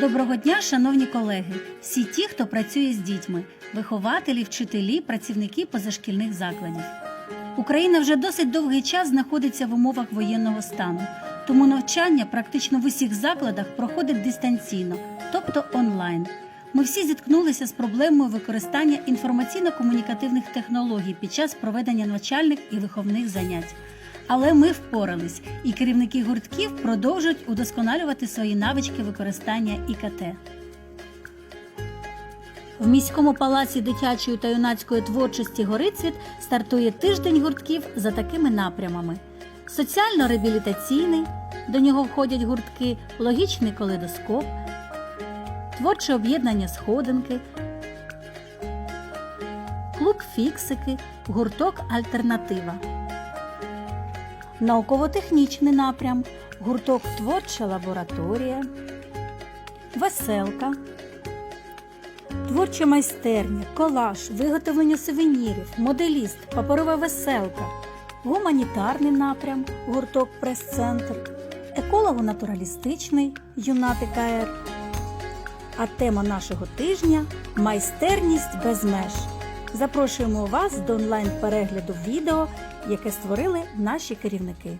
Доброго дня, шановні колеги, всі ті, хто працює з дітьми, вихователі, вчителі, працівники позашкільних закладів. Україна вже досить довгий час знаходиться в умовах воєнного стану, тому навчання практично в усіх закладах проходить дистанційно, тобто онлайн. Ми всі зіткнулися з проблемою використання інформаційно-комунікативних технологій під час проведення навчальних і виховних занять. Але ми впорались, і керівники гуртків продовжують удосконалювати свої навички використання ІКТ. В міському палаці дитячої та юнацької творчості Горицвіт стартує тиждень гуртків за такими напрямами: соціально-реабілітаційний, до нього входять гуртки Логічний калейдоскоп, творче об'єднання сходинки, клуб фіксики, гурток Альтернатива. Науково-технічний напрям, гурток Творча лабораторія, веселка, творча майстерня, колаж, виготовлення сувенірів, моделіст, паперова веселка, гуманітарний напрям, гурток прес-центр, еколого-натуралістичний юнати КР. А тема нашого тижня майстерність без меж. Запрошуємо вас до онлайн-перегляду відео, яке створили наші керівники.